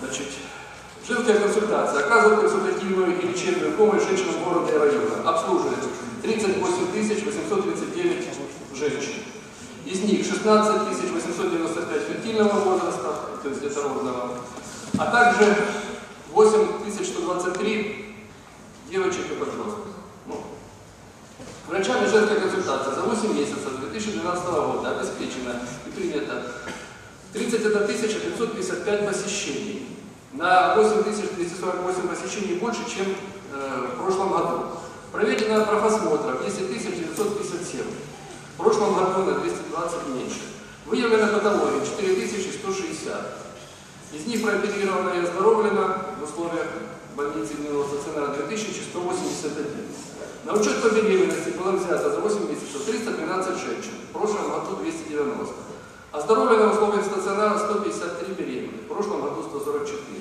Значит, женская консультация. Оказывает консультативную и лечебную помощь женщинам города и района. Обслуживает 38 839 женщин. Из них 16 895 фертильного возраста, то есть это родного, а также 8123 девочек и подростков. Ну, Врачами женская консультация за 8 месяцев 2012 года обеспечена и принята 31 555 посещений. На 8248 посещений больше, чем э, в прошлом году. Проведено профосмотров 10 957. В прошлом году на 220 меньше. Выявлено патология 4160. Из них прооперировано и оздоровлено в условиях больницы именно стационара 2181. На учет по беременности было взято за 8 месяцев 312 женщин, в прошлом году 290. Оздоровлено в условиях стационара 153 беременных, в прошлом году 144.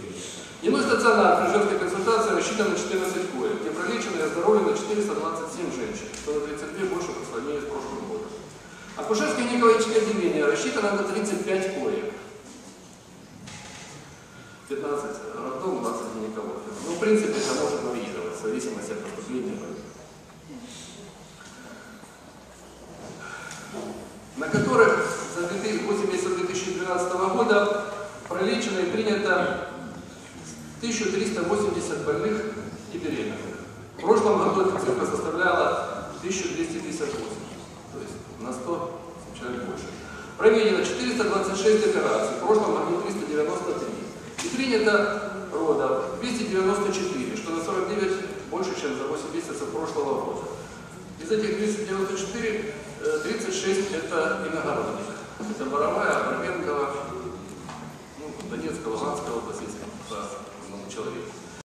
Стационар при женской консультации рассчитан на 14 коек, где пролечено и оздоровлено 427 женщин, что на 32 больше по сравнению с прошлым годом. Акушерское гинекологическое отделение рассчитано на 35 коек. 15 роддом, 20 гинекологов. Ну, в принципе, это может варьироваться в зависимости от поступления на которых за 8 месяцев 2012 года пролечено и принято 1380 больных и беременных. В прошлом году эта цифра составляла 1258, то есть на 100 человек больше. Проведено 426 операций, в прошлом году 393. И принято родов 294, что на 49 больше, чем за 8 месяцев прошлого года. Из этих 294 36 это иногородник. Это Боровая, Луганская.